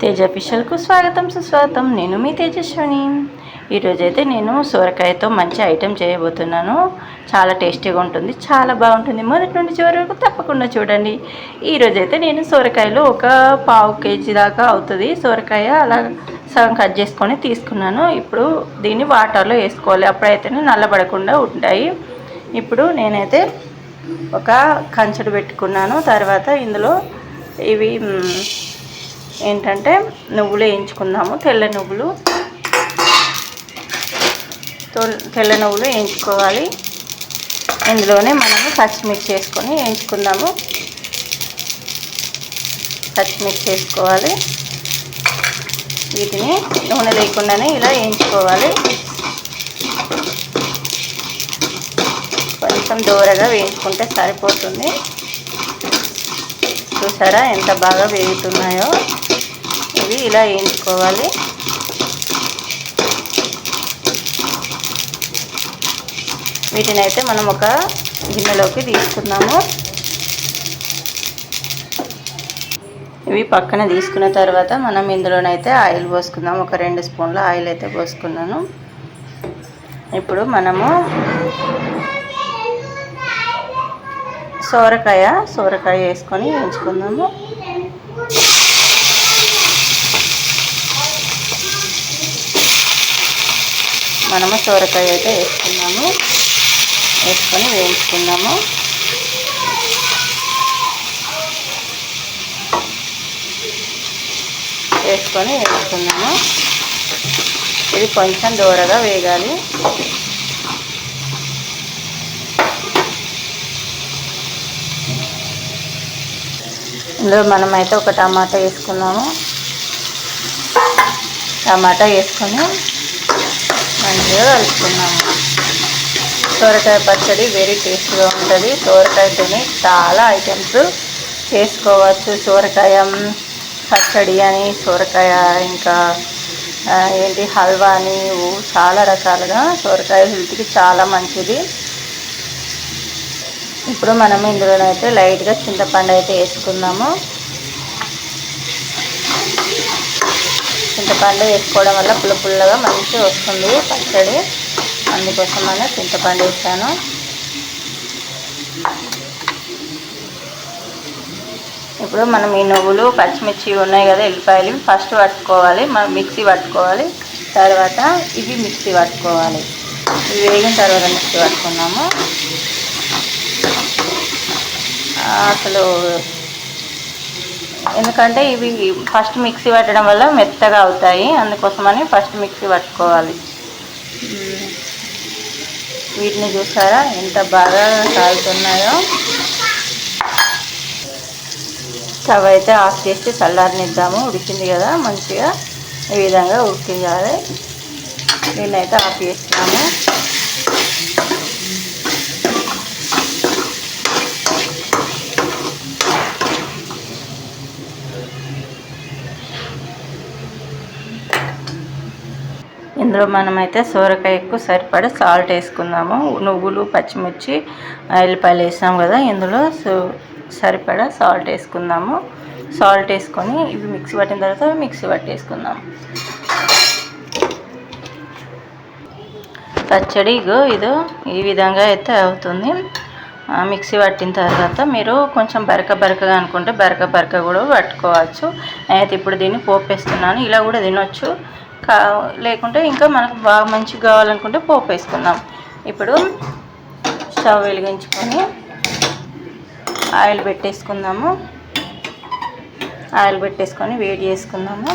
తేజ ఫిషల్కు స్వాగతం సుస్వాగతం. నేను మీ తేజస్విని. ఈరోజైతే నేను సొరకాయతో మంచి ఐటెం చేయబోతున్నాను. చాలా టేస్టీగా ఉంటుంది చాలా బాగుంటుంది. మొదటి నుండి చివరి వరకు తప్పకుండా చూడండి. ఈరోజైతే నేను సొరకాయలో ఒక పావు కేజీ దాకా అవుతుంది. సొరకాయ అలా సగం కట్ చేసుకొని తీసుకున్నాను. ఇప్పుడు దీన్ని వాటర్లో వేసుకోవాలి. అప్పుడైతేనే నల్లబడకుండా ఉంటాయి. ఇప్పుడు నేనైతే ఒక కంచెడు పెట్టుకున్నాను. తర్వాత ఇందులో ఇవి ఏంటంటే నువ్వులు వేయించుకుందాము తెల్ల నువ్వులు. తెల్ల నువ్వులు వేయించుకోవాలి. ఇందులోనే మనము పచ్చిమిర్చి వేసుకొని వేయించుకుందాము. పచ్చిమిర్చి వేసుకోవాలి. వీటిని నూనె లేకుండానే ఇలా వేయించుకోవాలి. కొంచెం దూరగా వేయించుకుంటే సరిపోతుంది. చూసారా ఎంత బాగా వేగుతున్నాయో? ఇవి ఇలా వేయించుకోవాలి. వీటిని అయితే మనం ఒక గిన్నెలోకి తీసుకున్నాము. ఇవి పక్కన తీసుకున్న తర్వాత మనం ఇందులోనైతే ఆయిల్ పోసుకుందాం. ఒక రెండు స్పూన్ల ఆయిల్ అయితే పోసుకున్నాను. ఇప్పుడు మనము సోరకాయ సోరకాయ వేసుకొని వేయించుకుందాము. మనము సోరకాయ అయితే వేసుకున్నాము. వేసుకొని వేయించుకున్నాము వేసుకొని వేసుకున్నాము ఇది కొంచెం దూరగా వేగాలి. ఇందులో మనమైతే ఒక టమాటా వేసుకున్నాము. టమాటా వేసుకొని మంచిగా కలుపుకున్నాము సోరకాయ పచ్చడి వెరీ టేస్ట్గా ఉంటుంది. సోరకాయతోని చాలా ఐటమ్స్ చేసుకోవచ్చు. సోరకాయ పచ్చడి అని సోరకాయ ఇంకా ఏంటి హల్వా అని చాలా రకాలుగా సోరకాయ హెల్త్కి చాలా మంచిది. ఇప్పుడు మనం ఇందులోనైతే లైట్గా చింతపండు అయితే వేసుకున్నాము చింతపండు వేసుకోవడం వల్ల పుల్ల పుల్లగా మంచిగా వస్తుంది పచ్చడి. అందుకోసమనే చింతపండు వేసాను. ఇప్పుడు మనం ఈ నువ్వులు పచ్చిమిర్చి ఉన్నాయి కదా ఎల్లిపాయలు ఫస్ట్ పట్టుకోవాలి మనం మిక్సీ పట్టుకోవాలి తర్వాత ఇవి మిక్సీ పట్టుకోవాలి. ఇవి వేగిన తర్వాత మిక్సీ పట్టుకున్నాము. అసలు ఎందుకంటే ఇవి ఫస్ట్ మిక్సీ పట్టడం వల్ల మెత్తగా అవుతాయి. అందుకోసమని ఫస్ట్ మిక్సీ పట్టుకోవాలి. వీటిని చూసారా? ఎంత బాగా కాలుతున్నాయో. స్టవ్ అయితే ఆఫ్ చేసి చల్లారనిద్దాము. ఉడికింది కదా మంచిగా. ఈ విధంగా ఉడికించాలి. దీన్నైతే ఆఫ్ చేస్తున్నాము. ఇందులో మనమైతే సోరకాయకు సరిపడ సాల్ట్ వేసుకుందాము. నువ్వులు పచ్చిమిర్చి ఎల్లిపాయలు వేసాం కదా ఇందులో సో సాల్ట్ వేసుకుందాము. సాల్ట్ వేసుకొని ఇవి మిక్సీ పట్టిన తర్వాత మిక్సీ పట్టేసుకుందాం. పచ్చడి ఇగో ఇదో ఈ విధంగా అయితే అవుతుంది. మిక్సీ పట్టిన తర్వాత మీరు కొంచెం బరక బరకగా అనుకుంటే బరక బరక కూడా పట్టుకోవచ్చు. అయితే ఇప్పుడు దీన్ని పోపేస్తున్నాను ఇలా కూడా తినొచ్చు. కా లేకుంటే ఇంకా మనకు బాగా మంచిగా కావాలనుకుంటే పోపు వేసుకుందాం. ఇప్పుడు స్టవ్ వెలిగించుకొని ఆయిల్ పెట్టేసుకుందాము. ఆయిల్ పెట్టేసుకొని వేడి చేసుకుందాము.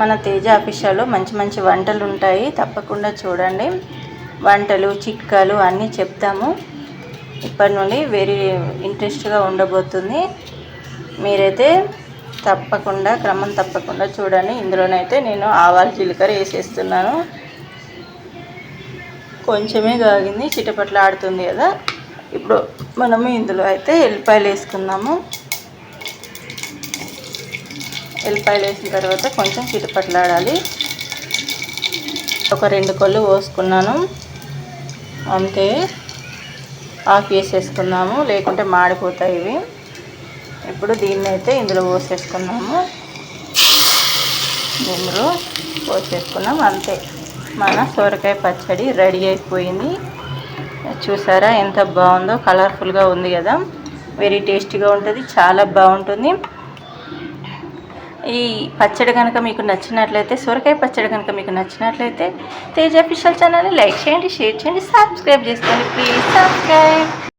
మన తేజ ఆఫీషియల్లో మంచి మంచి వంటలు ఉంటాయి. తప్పకుండా చూడండి. వంటలు చిట్కాలు అన్నీ చెప్తాము. ఇప్పటి నుండి వెరీ ఇంట్రెస్ట్గా ఉండబోతుంది. మీరైతే తప్పకుండా క్రమం తప్పకుండా చూడండి. ఇందులోనైతే నేను ఆవాలు జీలకర్ర వేసేస్తున్నాను. కొంచెమే కాగింది చిటపట్ల ఆడుతుంది కదా. ఇప్పుడు మనము ఇందులో అయితే ఎల్లిపాయలు వేసుకుందాము. ఎల్లిపాయలు వేసిన తర్వాత కొంచెం చిటపట్లాడాలి ఒక రెండు కొళ్ళు పోసుకున్నాను. అంతే. ఆఫ్ చేసేసుకుందాము లేకుంటే మాడిపోతాయి ఇవి. ఇప్పుడు దీన్ని అయితే ఇందులో పోసేసుకున్నాము. నిమ్మరు పోసేసుకున్నాం అంతే. మన సొరకాయ పచ్చడి రెడీ అయిపోయింది. చూసారా ఎంత బాగుందో కలర్ఫుల్గా ఉంది కదా. వెరీ టేస్టీగా ఉంటుంది చాలా బాగుంటుంది. ఈ పచ్చడి కనుక మీకు నచ్చినట్లయితే సొరకాయ పచ్చడి కనుక మీకు నచ్చినట్లయితే తేజ అఫీషియల్ ఛానల్ని లైక్ చేయండి షేర్ చేయండి సబ్స్క్రైబ్ చేసుకోండి. Please subscribe.